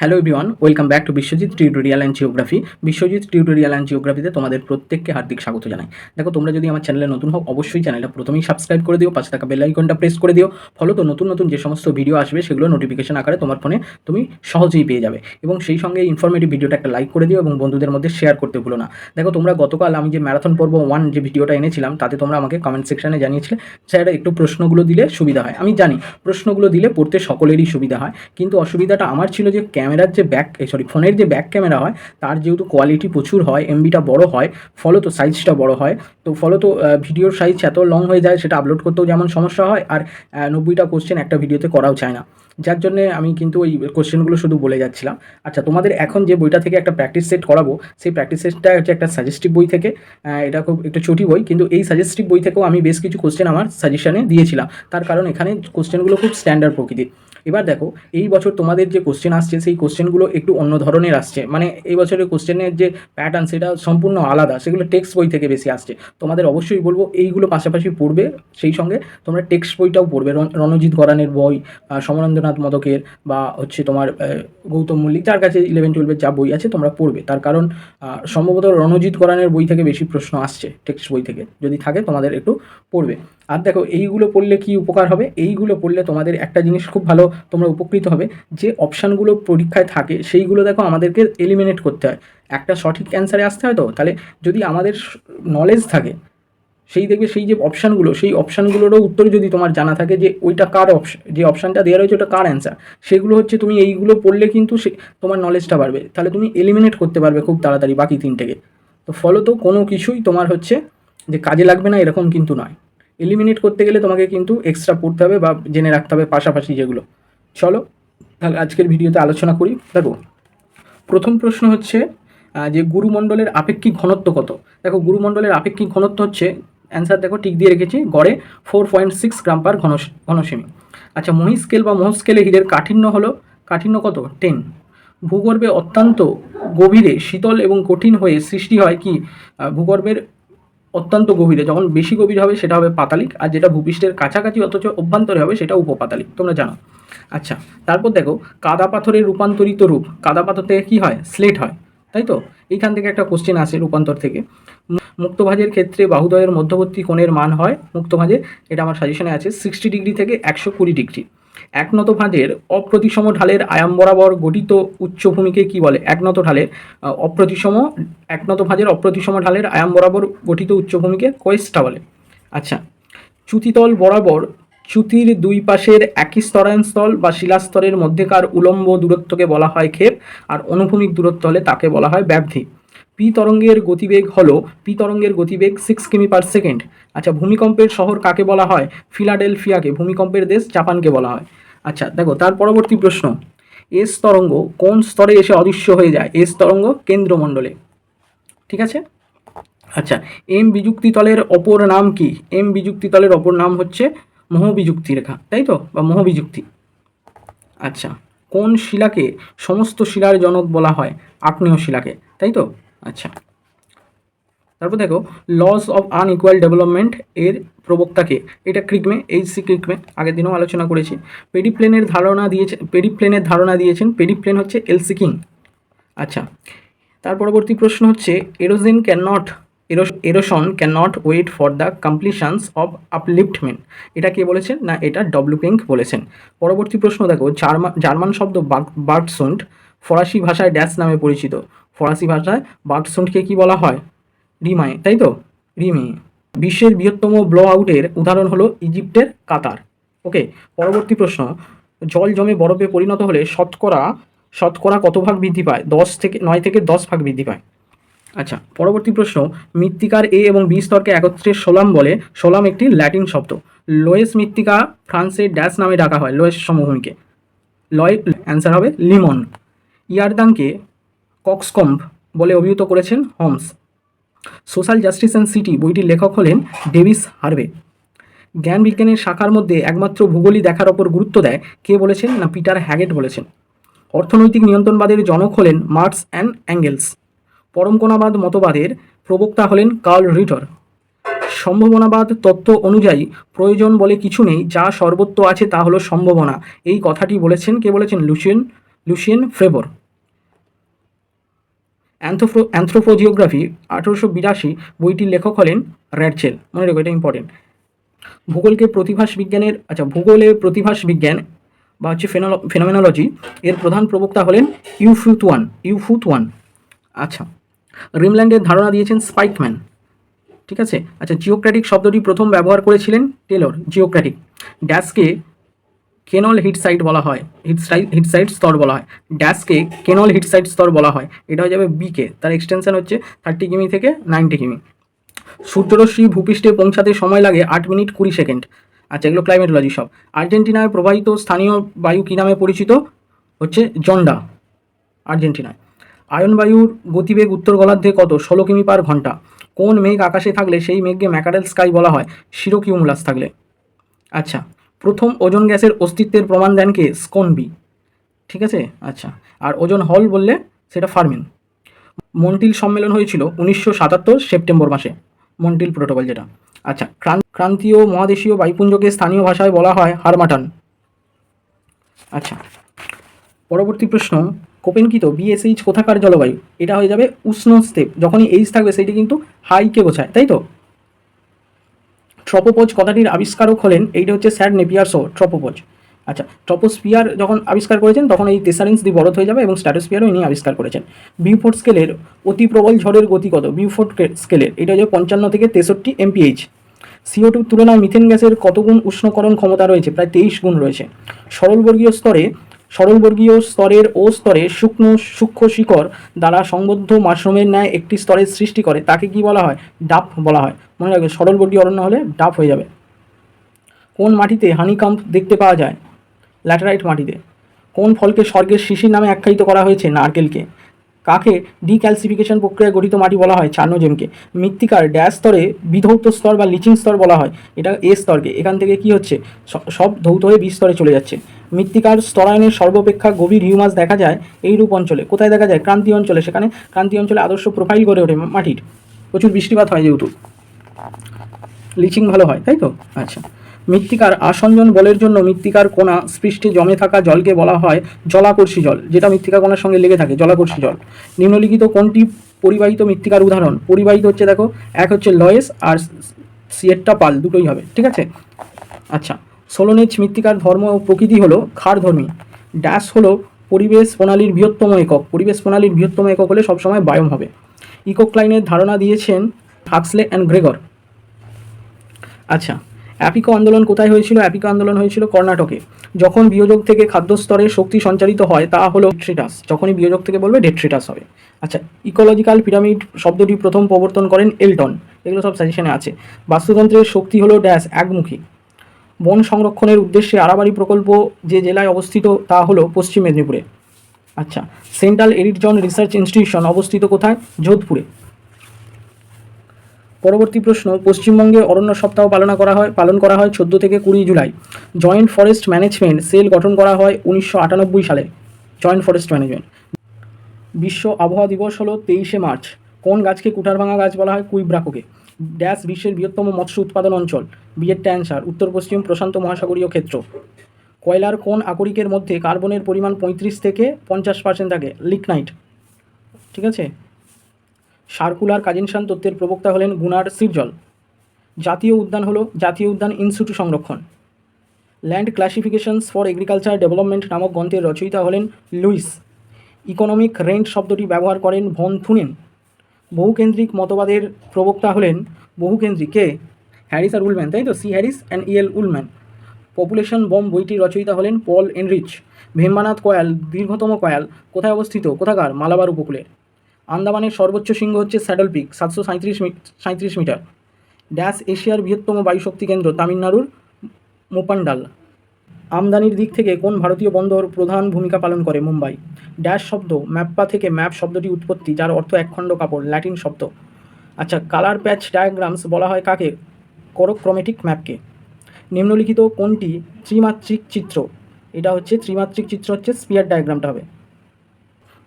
Hello everyone welcome back to Biswajit tutorial and geography Biswajit tutorial and জিওগ্রাফিতে তোমাদের প্রত্যেককে হার্দিক স্বাগত জানাই। দেখো, তোমরা যদি আমার চ্যানেলে নতুন হও, অবশ্যই চ্যানেলটা প্রথমেই সাবস্ক্রাইব করে দিও, পাশে থাকা বেল আইকনটা প্রেস করে দিও। ফলত নতুন নতুন যে সমস্ত ভিডিও আসবে, সেগুলো নোটিফিকেশন আকারে তোমার ফোনে তুমি সহজেই পেয়ে যাবে। এবং সেই সঙ্গে ইনফরমেটিভ ভিডিওটা একটা লাইক করে দিও এবং বন্ধুদের মধ্যে শেয়ার করতে ভুলো না। দেখো, তোমরা গতকাল আমি যে ম্যারাথন পর্ব ওয়ান যে ভিডিওটা এনেছিলাম, তাতে তোমরা আমাকে কমেন্ট সেকশনে জানিয়েছিলে স্যার একটু প্রশ্নগুলো দিলে সুবিধা হয়। আমি জানি, প্রশ্নগুলো দিলে পড়তে সকলেরই সুবিধা হয়। কিন্তু অসুবিধাটা আমার ছিল যে ক্যামেরার যে ব্যাক সরি ফোনের যে ব্যাক ক্যামেরা হয়, তার যেহেতু কোয়ালিটি প্রচুর হয় এমবিটা বড় হয়, ফলত সাইজটা বড় হয়, তো ফলত ভিডিওর সাইজ এত লং হয়ে যায়, সেটা আপলোড করতেও যেমন সমস্যা হয়, আর নব্বইটা কোশ্চেন একটা ভিডিওতে করাও চায় না। যার জন্য আমি কিন্তু ওই কোশ্চেনগুলো শুধু বলে যাচ্ছিলাম। আচ্ছা তোমাদের এখন যে বইটা থেকে একটা প্র্যাকটিস সেট করাবো, সেই প্র্যাকটিস সেটটা হচ্ছে একটা সাজেস্টিভ বই থেকে এটা খুব একটু ছোটি বই, কিন্তু এই সাজেস্টিভ বই থেকেও আমি বেশ কিছু কোশ্চেন আমার সাজেশানে দিয়েছিলাম। তার কারণ এখানে কোশ্চেনগুলো খুব স্ট্যান্ডার্ড প্রকৃতির। এবার দেখো, এই বছর তোমাদের যে কোশ্চেন আসছে, সেই কোশ্চেনগুলো একটু অন্য ধরনের আসছে। মানে এই বছরের কোশ্চেনের যে প্যাটার্ন সেটা সম্পূর্ণ আলাদা, সেগুলো টেক্সট বই থেকে বেশি আসছে। তোমাদের অবশ্যই বলব, এইগুলো পাশাপাশি পড়বে, সেই সঙ্গে তোমরা টেক্সট বইটাও পড়বে। রণজিৎ গরানের বই সমরেন্দ্রনাথ মদকের, বা হচ্ছে তোমার গৌতম মল্লিক, যার কাছে ইলেভেন টুয়েলভের যা বই আছে, তোমরা পড়বে। তার কারণ সম্ভবত রণজিৎ গরানের বই থেকে বেশি প্রশ্ন আসছে টেক্সট বই থেকে। যদি থাকে, তোমাদের একটু পড়বে। আর দেখো এইগুলো পড়লে কি উপকার হবে? এইগুলো পড়লে তোমাদের একটা জিনিস খুব ভালো তোমরা উপকৃত হবে, যে অপশানগুলো পরীক্ষায় থাকে সেইগুলো দেখো আমাদেরকে এলিমিনেট করতে হয়। একটা সঠিক অ্যান্সারে আসতে হয় তো? তাহলে যদি আমাদের নলেজ থাকে, সেই দেখবে সেই যে অপশানগুলো সেই অপশানগুলোরও উত্তর যদি তোমার জানা থাকে যে ওইটা কার অপশান যে অপশানটা দেওয়া রয়েছে ওটা কার অ্যান্সার সেগুলো হচ্ছে তুমি এইগুলো পড়লে কিন্তু সে, তোমার নলেজটা বাড়বে। তাহলে তুমি এলিমিনেট করতে পারবে খুব তাড়াতাড়ি বাকি তিনটেকে। তো ফলত কোনো কিছুই তোমার হচ্ছে যে কাজে লাগবে না, এরকম কিন্তু নয়। এলিমিনেট করতে গেলে তোমাকে কিন্তু এক্সট্রা পড়তে হবে বা জেনে রাখতে হবে পাশাপাশি যেগুলো। চলো, তাহলে আজকের ভিডিওতে আলোচনা করি। দেখো, প্রথম প্রশ্ন হচ্ছে যে গুরুমণ্ডলের আপেক্ষিক ঘনত্ব কত? দেখো, গুরুমণ্ডলের আপেক্ষিক ঘনত্ব হচ্ছে অ্যান্সার দেখো ঠিক দিয়ে রেখেছি, গড়ে four point six gram per ঘন ঘনসেমি আচ্ছা মহি স্কেল বা মহ স্কেলে হীরের কাঠিন্য হলো, কাঠিন্য কত? টেন ভূগর্ভে অত্যন্ত গভীরে শীতল এবং কঠিন হয়ে সৃষ্টি হয় কি? ভূগর্ভের অত্যন্ত গভীরে, যখন বেশি গভীর হবে সেটা হবে পাতালিক, আর যেটা ভূপৃষ্ঠের কাছাকাছি অথচ অভ্যন্তরে হবে সেটা উপপাতালিক, তোমরা জানো। আচ্ছা তারপর দেখো, কাদা পাথরের রূপান্তরিত রূপ, কাদা পাথর থেকে কী হয়? স্লেট হয়, তাই তো? এইখান থেকে একটা কোশ্চেন আসে রূপান্তর থেকে। মুক্তভাজের ক্ষেত্রে বাহুদয়ের মধ্যবর্তী কোণের মান হয় মুক্তভাজের, এটা আমার সাজেশনে আছে সিক্সটি ডিগ্রি থেকে একশো কুড়ি ডিগ্রি একনত ভাঁজের অপ্রতিসম ঢালের আয়াম বরাবর গঠিত উচ্চভূমিকে কি বলে? একনত ঢালের অপ্রতিসম, একনত ভাঁজের অপ্রতিসম ঢালের আয়াম বরাবর গঠিত উচ্চভূমিকে কোয়েস্টা বলে। আচ্ছা চ্যুতিতল বরাবর চ্যুতির দুই পাশের একই স্তরায়নস্থল বা শিলাস্তরের মধ্যেকার উলম্ব দূরত্বকে বলা হয় ক্ষেপ, আর অনুভূমিক দূরত্ব হলে তাকে বলা হয় ব্যাপ্তি পি তরঙ্গের গতিবেগ হলো পি তরঙ্গের গতিবেগ সিক্স কিমি পার সেকেন্ড আচ্ছা ভূমিকম্পের শহর কাকে বলা হয়? ফিলাডেলফিয়াকে, ভূমিকম্পের দেশ জাপানকে বলা হয়। আচ্ছা দেখো, তার পরবর্তী প্রশ্ন। এস তরঙ্গ কোন স্তরে এসে অদৃশ্য হয়ে যায়? এস তরঙ্গ কেন্দ্রমণ্ডলে। ঠিক আছে? আচ্ছা এম বিযুক্তি তলের অপর নাম কি? এম বিযুক্তি তলের অপর নাম হচ্ছে মোহবিযুক্তি রেখা, তাই তো? বা মহবিযুক্তি। আচ্ছা কোন শিলাকে সমস্ত শিলার জনক বলা হয়? আগ্নেয় শিলাকে, তাই তো? আচ্ছা। তারপর দেখো লস অফ আনইকুয়াল ডেভেলপমেন্ট এর প্রবক্তাকে এটা ক্রিকমে এইচ সি ক্রিকমে আগের দিনও আলোচনা করেছি। পেরিপ্লেনের ধারণা দিয়েছে পেরিপ্লেনের ধারণা দিয়েছেন পেরিপ্লেন হচ্ছে এলসি কিং আচ্ছা তার পরবর্তী প্রশ্ন হচ্ছে erosion can not erosion can not wait for the completions of upliftment এটা কে বলেছেন? না, এটা ডব্লু পিঙ্ক বলেছেন। পরবর্তী প্রশ্ন দেখো জার্মান জার্মান শব্দ বার্টসুন্ড ফরাসি ভাষায় ড্যাশ নামে পরিচিত। ফরাসি ভাষায় বার্টসুন্ডকে কি বলা হয়? রিমায়, তাই তো? রিমি বিশ্বের বৃহত্তম ব্লো আউটের উদাহরণ হলো ইজিপ্টের কাতার। ওকে পরবর্তী প্রশ্ন। জল জমে বরফে পরিণত হলে শতকরা শতকরা কত ভাগ বৃদ্ধি পায়? দশ থেকে, নয় থেকে দশ ভাগ বৃদ্ধি পায়। আচ্ছা পরবর্তী প্রশ্ন। মৃত্তিকার এ এবং বি স্তরকে একত্রে সোলাম বলে। সোলাম একটি ল্যাটিন শব্দ। লোয়েস মৃত্তিকা ফ্রান্সের ড্যাশ নামে ডাকা হয়, লোয়েস সমভূমিকে। লয়, অ্যান্সার হবে লিমন। ইয়ারদাংকে কক্সকম্প বলে অভিহিত করেছেন Holmes. Social justice and city বইটির লেখক হলেন ডেভিস হার্ভে। জ্ঞান বিজ্ঞানের শাখার মধ্যে একমাত্র ভূগোলই দেখার ওপর গুরুত্ব দেয় কে বলেছেন না পিটার হ্যাগেট বলেছেন। অর্থনৈতিক নিয়ন্ত্রণবাদের জনক হলেন মার্কস অ্যান্ড অ্যাঙ্গেলস। পরমকণাবাদ মতবাদের প্রবক্তা হলেন কার্ল রিটর। সম্ভাবনাবাদ তত্ত্ব অনুযায়ী প্রয়োজন বলে কিছু নেই, যা সর্বত্র আছে তা হলো সম্ভাবনা। এই কথাটি বলেছেন, কে বলেছেন? Lucien Lucien ফ্রেবর। অ্যান্থ্রোফো অ্যান্থ্রোপোজিওগ্রাফি আঠেরোশো বিরাশি বইটির লেখক হলেন র্যাডচেল। মনে রেখো এটা ইম্পর্টেন্ট ভূগোলকে প্রতিভাস বিজ্ঞানের আচ্ছা ভূগোলে প্রতিভাস বিজ্ঞান বা হচ্ছে ফেনোমেনোলজি এর প্রধান প্রবক্তা হলেন ইউফুতুয়ান ইউফুতুয়ান আচ্ছা রিমল্যান্ডের ধারণা দিয়েছেন স্পাইকম্যান। ঠিক আছে? আচ্ছা জিওক্র্যাটিক শব্দটি প্রথম ব্যবহার করেছিলেন টেলর, জিওক্র্যাটিক। ড্যাশকে কেনল হিট সাইট বলা হয়। হিট সাইট হিট সাইট স্তর বলা হয়। ড্যাশকে কেনল হিট সাইট স্তর বলা হয়। এটা হয়ে যাবে বিকে তার এক্সটেনশন হচ্ছে থার্টি কিমি থেকে নাইনটি কিমি। সূর্যরশ্মি ভূপৃষ্ঠে পৌঁছাতে সময় লাগে আট মিনিট কুড়ি সেকেন্ড। আচ্ছা এগুলো ক্লাইমেটোলজি সব। আর্জেন্টিনায় প্রবাহিত স্থানীয় বায়ু কী নামে পরিচিত? হচ্ছে জন্ডা, আর্জেন্টিনায়। আয়ন বায়ুর গতিবেগ উত্তর গোলার্ধে কত? ষোলো কিমি পার ঘণ্টা। কোন মেঘ আকাশে থাকলে সেই মেঘকে ম্যাকারেল স্কাই বলা হয়? শিরোকিউমুলাস থাকলে। আচ্ছা প্রথম ওজন গ্যাসের অস্তিত্বের প্রমাণ দেন কে? স্কনবি ঠিক আছে? আচ্ছা। আর ওজন হল বললে সেটা ফার্মিন। মন্টিল সম্মেলন হয়েছিল উনিশশো সাতাত্তর সেপ্টেম্বর মাসে। মন্টিল প্রোটোকল যেটা। আচ্ছা ক্রান- ক্রান্তীয় মহাদেশীয় বায়ুপুঞ্জকে স্থানীয় ভাষায় বলা হয় হারমাটান। আচ্ছা। পরবর্তী প্রশ্ন, কোপেনকিত বিএসএইচ কোথাকার জলবায়ু? এটা হয়ে যাবে উষ্ণ স্টেপ যখনই এইচ থাকবে সেটি কিন্তু হাইকে বোঝায়, তাই তো? ট্রপোপোজ কথাটির আবিষ্কারক হলেন, এইটা হচ্ছে স্যার নেপিয়ার শো ট্রপোপোজ আচ্ছা ট্রপোস্পিয়ার যখন আবিষ্কার করেছেন, তখন এই তেসারেন্স দি বড় হয়ে যাবে এবং স্ট্যাটোস্পিয়ারও ইনি আবিষ্কার করেছেন। বিউফোর্ট স্কেলের অতি প্রবল ঝড়ের গতি কত? বিউফোর্ট স্কেলের এটা হচ্ছে পঞ্চান্ন থেকে তেষট্টি এমপিএইচ সিও টুর তুলনায় মিথেন গ্যাসের কত গুণ উষ্ণকরণ ক্ষমতা রয়েছে? প্রায় তেইশ গুণ রয়েছে। সরলবর্গীয় স্তরে সরলবর্গীয় স্তরের ও স্তরে শুকনো সূক্ষ্ম শিকড় দ্বারা সংবদ্ধ মাশরুমের ন্যায় একটি স্তরের সৃষ্টি করে। তাকে কি বলা হয়? ডাপ বলা হয়। মনে রাখবে সরলবর্গীয় অরণ্য হলে ডাপ হয়ে যাবে। কোন মাটিতে হানিকাম্প দেখতে পাওয়া যায়? ল্যাটারাইট মাটিতে। কোন ফলকে স্বর্গের শিশির নামে আখ্যায়িত করা হয়েছে? নারকেলকে। কাকে ডিক্যালসিফিকেশন প্রক্রিয়ায় গঠিত মাটি বলা হয়? চার্নোজেমকে মৃত্তিকার ড্যাশ স্তরে বিধৌত স্তর বা লিচিং স্তর বলা হয়। এটা এ স্তরকে। এখান থেকে কি হচ্ছে? সব ধৌত হয়ে বি স্তরে চলে যাচ্ছে। মৃত্তিকার স্তরায়নের সর্বাপেক্ষা গভীর হিউমাস দেখা যায় এই রূপ অঞ্চলে। কোথায় দেখা যায়? ক্রান্তীয় অঞ্চলে। সেখানে ক্রান্তীয় অঞ্চলে আদর্শ প্রোফাইল গড়ে ওঠে মাটির। প্রচুর বৃষ্টিপাত হয় যেহেতু। লিচিং ভালো হয়, তাই তো? আচ্ছা। মৃত্তিকার আসঞ্জন বলের জন্য মৃত্তিকার কোনা স্পৃষ্টে জমে থাকা জলকে বলা হয় জলাকর্ষী জল, যেটা মৃত্তিকা কোনার সঙ্গে লেগে থাকে, জলাকর্ষী জল। নিম্নলিখিত কোনটি পরিবাহিত মৃত্তিকার উদাহরণ। পরিবাহিত হচ্ছে দেখো, এক হচ্ছে লয়েস আর সিয়েটটা পাল, দুটোই হবে, ঠিক আছে? আচ্ছা সোলোনেজ মৃত্তিকার ধর্ম ও প্রকৃতি হলো ক্ষারধর্মী। ড্যাশ হলো পরিবেশ প্রণালীর বৃহত্তম একক। পরিবেশ প্রণালীর বৃহত্তম একক হলে সবসময় বায়ম হবে। ইকোক্লাইনের ধারণা দিয়েছেন হাক্সলে অ্যান্ড গ্রেগর। আচ্ছা অ্যাপিকো আন্দোলন কোথায় হয়েছিল? অ্যাপিকো আন্দোলন হয়েছিল কর্ণাটকে। যখন বিয়োজক থেকে খাদ্য স্তরে শক্তি সঞ্চারিত হয়, তা হলো ডেট্রিটাস যখনই বিয়োজক থেকে বলবে ডেট্রিটাস হবে। আচ্ছা ইকোলজিক্যাল পিরামিড শব্দটি প্রথম প্রবর্তন করেন এলটন। এগুলো সব সাজেশনে আছে। বাস্তুতন্ত্রের শক্তি হলো ড্যাশ একমুখী। বন সংরক্ষণের উদ্দেশ্যে আরাবাড়ি প্রকল্প যে জেলায় অবস্থিত, তা হলো পশ্চিম মেদিনীপুরে। আচ্ছা সেন্ট্রাল এরিটজন রিসার্চ ইনস্টিটিউশন অবস্থিত কোথায়? যোধপুরে। পরবর্তী প্রশ্ন, পশ্চিমবঙ্গে অরণ্য সপ্তাহ পালন করা হয়, পালন করা হয় চোদ্দ থেকে কুড়ি July. Joint forest management cell গঠন করা হয় উনিশশো আটানব্বই সালে। Joint forest management. বিশ্ব আবহাওয়া দিবস হলো তেইশে মার্চ। কোন গাছকে কুঠারভাঙা গাছ বলা হয়? কুইব্রাকোকে। ড্যাশ বিশ্বের বৃহত্তম মৎস্য উৎপাদন অঞ্চল। বিয়েরটা অ্যান্সার উত্তর পশ্চিম প্রশান্ত মহাসাগরীয় ক্ষেত্র। কয়লার কোন আকরিকের মধ্যে কার্বনের পরিমাণ পঁয়ত্রিশ থেকে পঞ্চাশ পার্সেন্ট থাকে? লিকনাইট। ঠিক আছে? সার্কুলার কাজিনশান তত্ত্বের প্রবক্তা হলেন গুনার সিরজল। জাতীয় উদ্যান হলো জাতীয় উদ্যান ইনস্টিটিউট সংরক্ষণ। Land classifications for agriculture development নামক গ্রন্থের রচয়িতা হলেন লুইস। ইকোনমিক রেন্ট শব্দটি ব্যবহার করেন ভন থুনেন। বহুকেন্দ্রিক মতবাদের প্রবক্তা হলেন বহুকেন্দ্রিক কে? হ্যারিস আর উলম্যান, তাই তো? C Harris and EL Ullman. Population bomb বইটির রচয়িতা হলেন পল এনরিচ। ভেম্বানাথ কয়াল, দীর্ঘতম কয়াল, কোথায় অবস্থিত? কোথাকার? মালাবার উপকূলে আন্দামানের সর্বোচ্চ শৃঙ্গ হচ্ছে স্যাডল পিক, সাতশো সাঁত্রিশ সাঁত্রিশ মিটার। ড্যাশ এশিয়ার বৃহত্তম বায়ুশক্তি কেন্দ্র তামিলনাড়ুর মোপান্ডাল। আমদানির দিক থেকে কোন ভারতীয় বন্দর প্রধান ভূমিকা পালন করে মুম্বাই? ড্যাশ শব্দ, ম্যাপ্পা থেকে ম্যাপ শব্দটি উৎপত্তি, যার অর্থ একখণ্ড কাপড়, ল্যাটিন শব্দ। আচ্ছা কালার প্যাচ ডায়াগ্রামস বলা হয় কাকে? করোক্রোমেটিক ম্যাপকে। নিম্নলিখিত কোনটি ত্রিমাত্রিক চিত্র? এটা হচ্ছে ত্রিমাত্রিক চিত্র হচ্ছে স্পিয়ার ডায়াগ্রামটা হবে।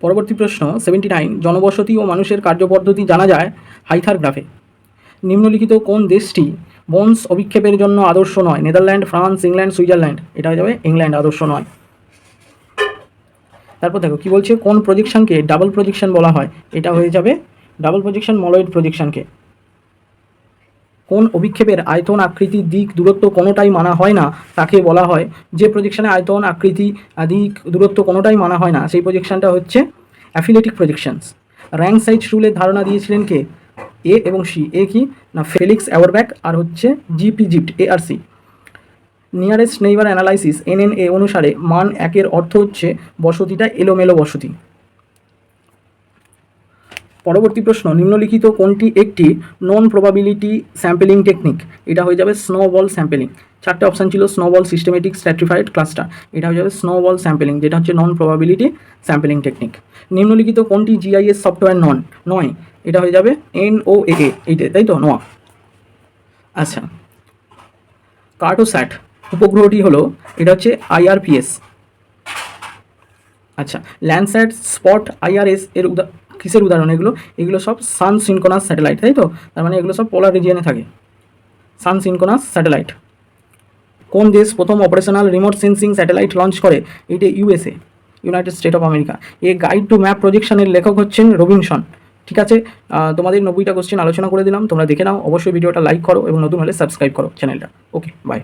পরবর্তী প্রশ্ন সেভেন্টি নাইন জনবসতি ও মানুষের কার্যপদ্ধতি জানা যায় হাইথার গ্রাফে। নিম্নলিখিত কোন দেশটি বন্স অভিক্ষেপের জন্য আদর্শ নয়? Netherland, France, England, Switzerland. এটা হয়ে যাবে ইংল্যান্ড আদর্শ নয়। তারপর দেখো, কি বলছে? কোন প্রজেকশনকে ডাবল প্রজেকশন বলা হয়? এটা হয়ে যাবে ডাবল প্রজেকশন মলয়েড প্রজেকশনকে কোন অভিক্ষেপের আয়তন আকৃতি দিক দূরত্ব কোনোটাই মানা হয় না, তাকে বলা হয়। যে প্রজেকশনে আয়তন আকৃতি দিক দূরত্ব কোনোটাই মানা হয় না, সেই প্রজেকশনটা হচ্ছে অ্যাফিলেটিক প্রজেকশনস র্যাঙ্ক সাইজ রুলের ধারণা দিয়েছিলেন কে? এ এবং সি এ কি? না ফেলিক্স অ্যাওয়ারব্যাক আর হচ্ছে GP Zipf A R C nearest neighbour analysis NNA অনুসারে মান একের অর্থ হচ্ছে বসতিটা এলোমেলো বসতি। পরবর্তী প্রশ্ন, নিম্নলিখিত কোনটি একটি নন প্রবাবিলিটি স্যাম্পেলিং টেকনিক এটা হয়ে যাবে স্নোবল স্যাম্পেলিং চারটে অপশান ছিল স্নোবল সিস্টেমেটিক স্ট্র্যাটিফাইড ক্লাস্টার এটা হয়ে যাবে স্নোবল স্যাম্পেলিং যেটা হচ্ছে নন প্রবাবিলিটি স্যাম্পেলিং টেকনিক নিম্নলিখিত কোনটি জিআইএস সফটওয়্যার নন নয়। এটা হয়ে যাবে এন ও এ এইটা, তাই তো? নোয়া। আচ্ছা। কার্টোস্যাট উপগ্রহটি হলো, এটা হচ্ছে আইআরপিএস আচ্ছা ল্যান্ডস্যাট স্পট আইআরএস এর উদা কিসের উদাহরণ? এগুলো এগুলো সব সান সিনকোনাস স্যাটেলাইট, তাই তো? তার মানে এগুলো সব পোলার রিজিয়নে থাকে। Sun synchronous satellite. কোন দেশ প্রথম operational remote sensing satellite launch করে? এটা USA, United State of America. A guide to map প্রজেকশনের লেখক হচ্ছেন রবিনসন। ঠিক আছে? তোমাদের নব্বইটা কোশ্চেন আলোচনা করে দিলাম, তোমরা দেখে নাও। অবশ্যই ভিডিওটা লাইক করো এবং নতুন হলে সাবস্ক্রাইব করো চ্যানেলটা ওকে বাই